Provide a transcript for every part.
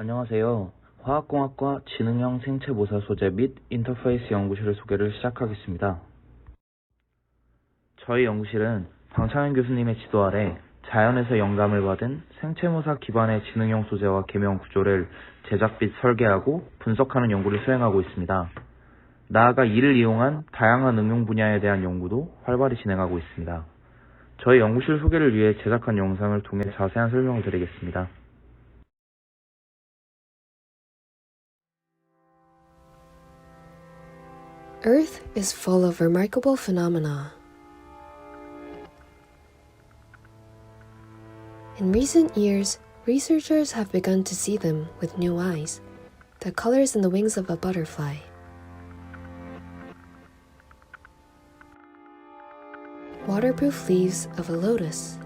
안녕하세요. 화학공학과 지능형 생체 모사 소재 및 인터페이스 연구실의 소개를 시작하겠습니다. 저희 연구실은 방창현 교수님의 지도 아래 자연에서 영감을 받은 생체 모사 기반의 지능형 소재와 계명 구조를 제작 및 설계하고 분석하는 연구를 수행하고 있습니다. 나아가 이를 이용한 다양한 응용 분야에 대한 연구도 활발히 진행하고 있습니다. 저희 연구실 소개를 위해 제작한 영상을 통해 자세한 설명을 드리겠습니다. Earth is full of remarkable phenomena. In recent years, researchers have begun to see them with new eyes the colors in the wings of a butterfly. Waterproof leaves of a lotus.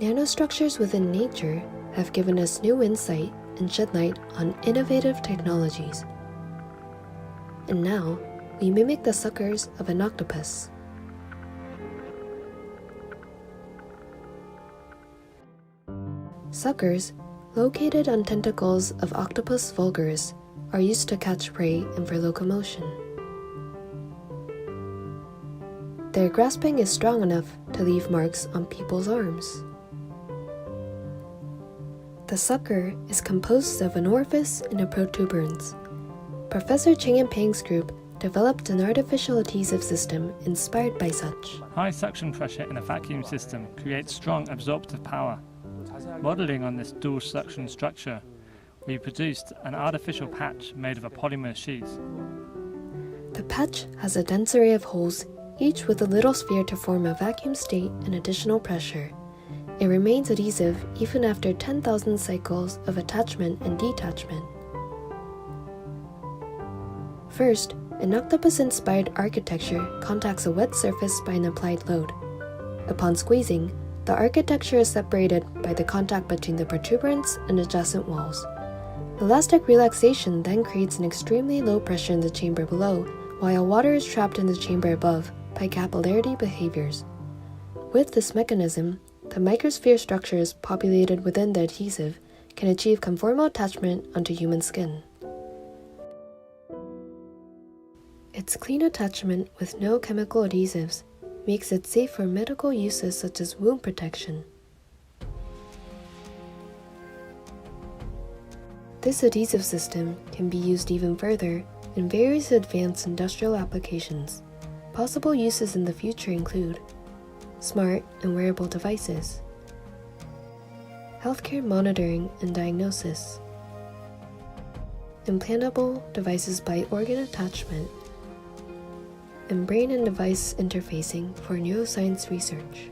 Nanostructures within nature have given us new insight and shed light on innovative technologies. And now, we mimic the suckers of an octopus. Suckers, located on tentacles of Octopus vulgaris, are used to catch prey and for locomotion. Their grasping is strong enough to leave marks on people's arms. The sucker is composed of an orifice and a protuberance. Professor Ching and Peng's group developed an artificial adhesive system inspired by such. High suction pressure in a vacuum system creates strong absorptive power. Modeling on this dual suction structure, we produced an artificial patch made of a polymer sheath. The patch has a dense array of holes, each with a little sphere to form a vacuum state and additional pressure. It remains adhesive even after 10,000 cycles of attachment and detachment. First, an octopus inspired architecture contacts a wet surface by an applied load. Upon squeezing, the architecture is separated by the contact between the protuberance and adjacent walls. Elastic relaxation then creates an extremely low pressure in the chamber below, while water is trapped in the chamber above by capillarity behaviors. With this mechanism, the microsphere structures populated within the adhesive can achieve conformal attachment onto human skin. Its clean attachment with no chemical adhesives makes it safe for medical uses such as wound protection. This adhesive system can be used even further in various advanced industrial applications. Possible uses in the future include smart and wearable devices, healthcare monitoring and diagnosis, implantable devices by organ attachment, and brain and device interfacing for neuroscience research.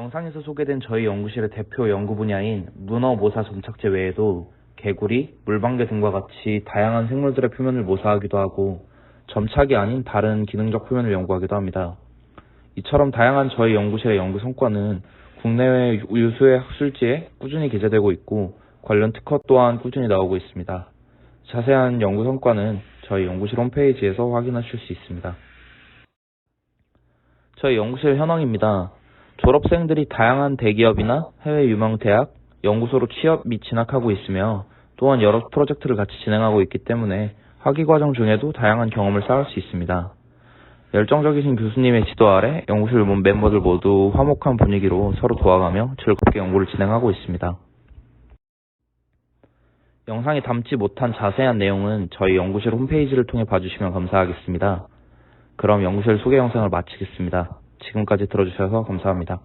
영상에서 소개된 저희 연구실의 대표 연구 분야인 문어 모사 점착제 외에도 개구리, 물방개 등과 같이 다양한 생물들의 표면을 모사하기도 하고 점착이 아닌 다른 기능적 표면을 연구하기도 합니다. 이처럼 다양한 저희 연구실의 연구 성과는 국내외 유수의 학술지에 꾸준히 게재되고 있고 관련 특허 또한 꾸준히 나오고 있습니다. 자세한 연구 성과는 저희 연구실 홈페이지에서 확인하실 수 있습니다. 저희 연구실 현황입니다. 졸업생들이 다양한 대기업이나 해외 유명 대학, 연구소로 취업 및 진학하고 있으며 또한 여러 프로젝트를 같이 진행하고 있기 때문에 학위 과정 중에도 다양한 경험을 쌓을 수 있습니다. 열정적이신 교수님의 지도 아래 연구실 멤버들 모두 화목한 분위기로 서로 도와가며 즐겁게 연구를 진행하고 있습니다. 영상에 담지 못한 자세한 내용은 저희 연구실 홈페이지를 통해 봐주시면 감사하겠습니다. 그럼 연구실 소개 영상을 마치겠습니다. 지금까지 들어주셔서 감사합니다.